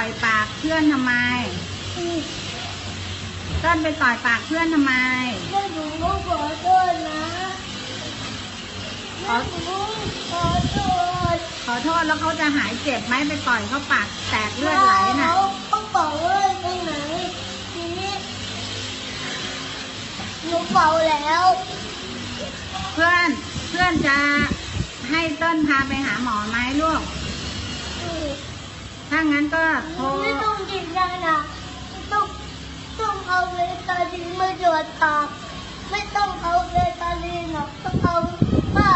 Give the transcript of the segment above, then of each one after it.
ต่อยปากเพื่อนทำไม เต้นไปต่อยปากเพื่อนทำไม แม่หนูก็ขอโทษนะแม่หนูขอโทษขอโทษแล้วเขาจะหายเจ็บไหมไปต่อยเขาปากแตกเลือดไหลน่ะ เขาเขาเป่าเลือดตรงไหนทีนี้หนูเป่าแล้วเพื่อนเพื่อนจะให้เต้นพาไปหาหมอไหมลูกถ้า งั้นก็โทรไม่ต้องกินยานะไม่ต้องต้องเอาเวตาลินมาหยดปากไม่ต้องเอาเวตาลินหรอกต้องเอาผ้า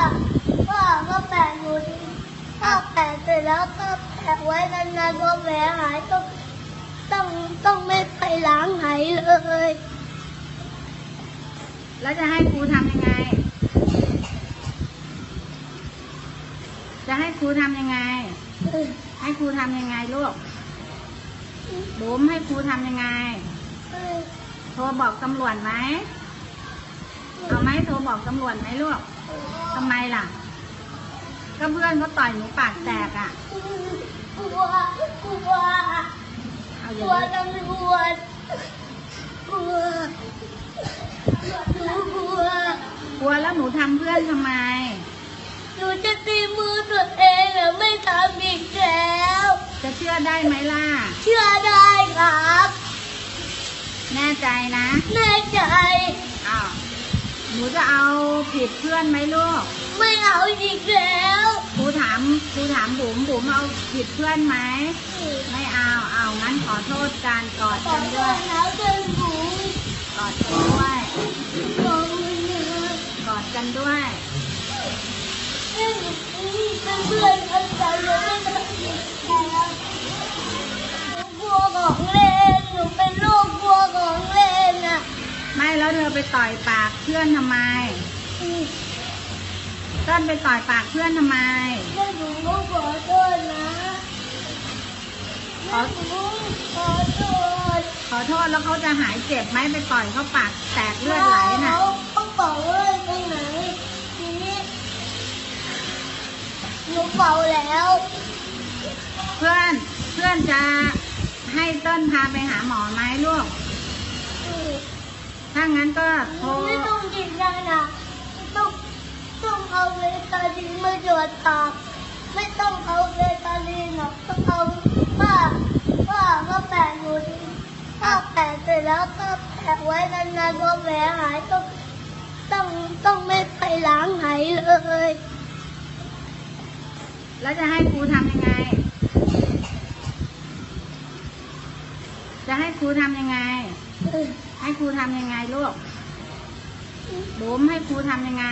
ผ้ามาแปะอยู่ดีถ้าแปะเสร็จแล้วก็แปะไว้นานๆพอแผลหายต้องต้องต้องไม่ไปล้างไหเลย แล้วจะให้ครูทำยังไง จะให้ครูทำยังไง ให้ครูทำยังไงลูกบุ๋มให้ครูทำยังไง โทรบอกตำรวจไหมเอาไหมโทรบอกตำรวจไหมลูกทำไมล่ะ ก็เพื่อนเขาต่อยหนูปากแตกอะ กลัว กลัว เอากอย่าลัวงนี้ตำรวจกลัวหนูกลัวกลัวแล้วหนูทำเพื่อนทำไม หนูจะตีมือตัวเองอะไม่ทำอีกแล้ว จะเชื่ อได้ไหมล่ะ เชื่อได้ครับ แน่ใจนะ แน่ใจ อ้าว หนูจะเอาผิดเพื่อนไหมลูก ไม่เอาอีกแล้วครูถามครูถามบุ๋มบุ๋มเอาผิดเพื่อนไหม ไม่เอา เอางั้นขอโทษการกอดขอกันโทด้วยษแล้วเป็นหนูกอดกันด้วยขอมือนะกอดกันด้วยเป็น แล้วเธอไปต่อยปากเพื่อนทำไมเต้นไปต่อยปากเพื่อนทำไมแม่หนูก็ขอโทษนะแม่หนูขอโทษขอโทษแล้วเขาจะหายเจ็บไหมไปต่อยเขาปากแตกเลือดไหลน่ะเขาเขาเป่าเลือดตรงไหนทีนี้หนูเป่าแล้ว เพื่อนเพื่อนจะให้เต้นพาไปหาหมอไหมลูกถ้า งั้นก็โทรไม่ต้องกินยานะต้องต้องเอาเวตาลินมาหยดปากไม่ต้องเอาเวตาลินหรอกต้องเอาผ้าผ้ามาแปะอยู่ดีถ้าแปะเสร็จแล้วก็แปะไว้นานๆพอแผลหายต้องต้องต้องไม่ไปล้างไหเลย แล้วจะให้ครูทำยังไง จะให้ครูทำยังไงให้ ครูทำยังไงลูกบุ๋มให้ครูทำยังไง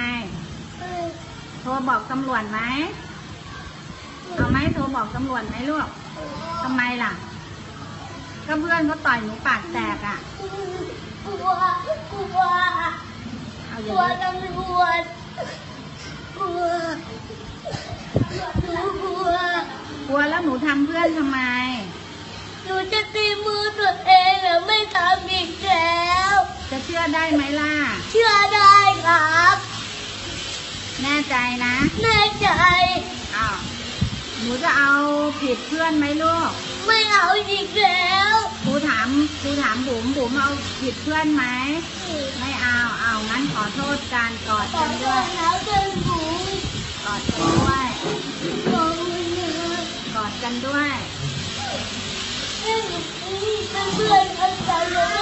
โทรบอกตำรวจไหมเอาไหมโทรบอกตำรวจไหมลูกทำไมล่ะ ก็เพื่อนเขาต่อยหนูปากแตกอะ กลัว กลัว เอากอย่าลังวนี้ตำรวจกลัวหนูกลัวกลัวแล้วหนูทำเพื่อนทำไม หนูจะตีมือตัวเองอะไม่ทำอีกแล้ว จะเชื่ อได้ไหมล่ะ เชื่อได้ครับ แน่ใจนะ แน่ใจ อ้าว หนูจะเอาผิดเพื่อนไหมลูก ไม่เอาอีกแล้วครูถามครูถามบุ๋มบุ๋มเอาผิดเพื่อนไหม ไม่เอา เอางั้นขอโทษการกอดขอกันโทด้วยษแล้วเป็นหนูกอดกันด้วยขอมือนะกอดกันด้วยเป็นเพื่อนกันแต่หนูไม่ทำอีกแล้ว